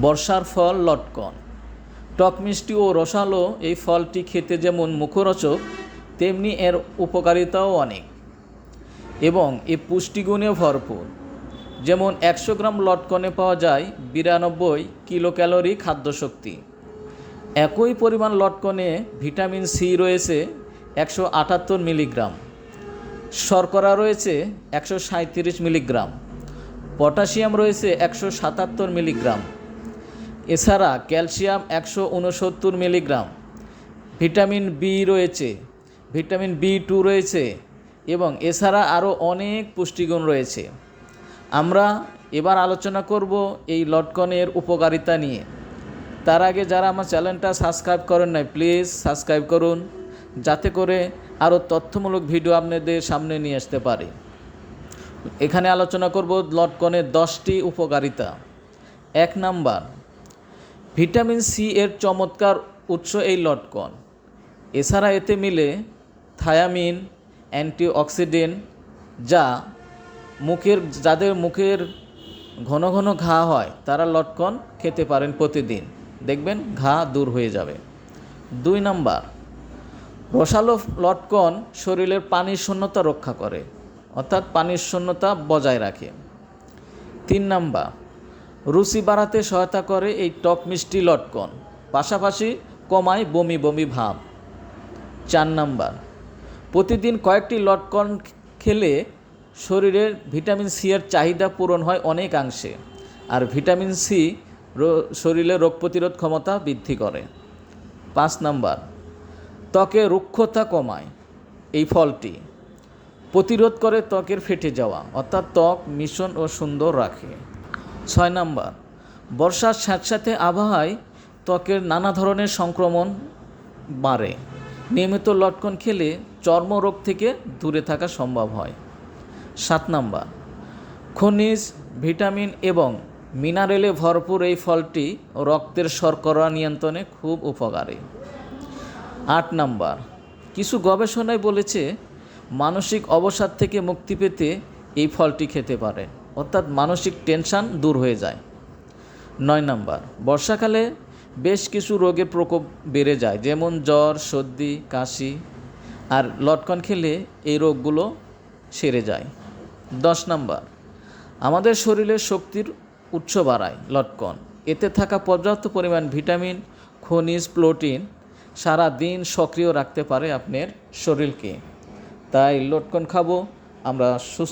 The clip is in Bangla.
বর্ষার ফল লটকন। টক মিষ্টি ও রসালো এই ফলটি খেতে যেমন মুখরোচক, তেমনি এর উপকারিতাও অনেক। এবং এ পুষ্টিগুণে ভরপুর। যেমন একশো গ্রাম লটকনে পাওয়া যায় বিরানব্বই কিলো ক্যালোরি খাদ্যশক্তি। একই পরিমাণ লটকনে ভিটামিন সি রয়েছে একশো আটাত্তর মিলিগ্রাম। শর্করা রয়েছে একশো সাঁত্রিশ মিলিগ্রাম। পটাশিয়াম রয়েছে একশো সাতাত্তর মিলিগ্রাম। এছাড়া ক্যালসিয়াম একশো উনসত্তর মিলিগ্রাম, ভিটামিন বি রয়েছে, ভিটামিন বি টু রয়েছে এবং এছাড়া আরও অনেক পুষ্টিগুণ রয়েছে। আমরা এবার আলোচনা করব এই লটকনের উপকারিতা নিয়ে। তার আগে যারা আমার চ্যানেলটা সাবস্ক্রাইব করেন নাই, প্লিজ সাবস্ক্রাইব করুন, যাতে করে আরও তথ্যমূলক ভিডিও আপনাদের সামনে নিয়ে আসতে পারে। এখানে আলোচনা করব লটকনের দশটি উপকারিতা। এক নাম্বার ভিটামিন সি এর চমৎকার উৎস এই লটকন। এছাড়া এতে মিলে থায়ামিন, অ্যান্টিঅক্সিডেন্ট, যা মুখের, যাদের মুখের ঘন ঘন ঘা হয়, তারা লটকন খেতে পারেন প্রতিদিন। দেখবেন ঘা দূর হয়ে যাবে। দুই নাম্বার, রসালো লটকন শরীরের পানির শূন্যতা রক্ষা করে, অর্থাৎ পানির শূন্যতা বজায় রাখে। তিন নাম্বার রুচি বাড়াতে সহায়তা করে এই টক মিষ্টি লটকন, পাশাপাশি কমায় বমি বমি ভাব। চার নাম্বার, প্রতিদিন কয়েকটি লটকন খেলে শরীরের ভিটামিন সি এর চাহিদা পূরণ হয় অনেকাংশে, আর ভিটামিন সি শরীরে রোগ প্রতিরোধ ক্ষমতা বৃদ্ধি করে। পাঁচ নাম্বার, ত্বকে রুক্ষতা কমায়, এই ফলটি প্রতিরোধ করে ত্বকের ফেটে যাওয়া, অর্থাৎ ত্বক মিশন ও সুন্দর রাখে। ছয় নাম্বার, বর্ষার স্যাঁতস্যাঁতে আবহাওয়ায় ত্বকের নানা ধরনের সংক্রমণ বাড়ে। নিয়মিত লটকন খেলে চর্মরোগ থেকে দূরে থাকা সম্ভব হয়। সাত নাম্বার, খনিজ, ভিটামিন এবং মিনারেলে ভরপুর এই ফলটি রক্তের শর্করা নিয়ন্ত্রণে খুব উপকারী। আট নাম্বার, কিছু গবেষণায় বলেছে মানসিক অবসাদ থেকে মুক্তি পেতে এই ফলটি খেতে পারে। অর্থাৎ মানসিক টেনশান দূর হয়ে যায়। নয় নাম্বার, বর্ষাকালে বেশ কিছু রোগের প্রকোপ বেড়ে যায়, যেমন জ্বর, সর্দি, কাশি আর লটকন খেলে এই রোগগুলো সেরে যায়। দশ নাম্বার, আমাদের শরীরের শক্তির উৎস বাড়ায় লটকন। এতে থাকা পর্যাপ্ত পরিমাণ ভিটামিন, খনিজ, প্রোটিন সারা দিন সক্রিয় রাখতে পারে আপনার শরীরকে। তাই লটকন খাব, আমরা সুস্থ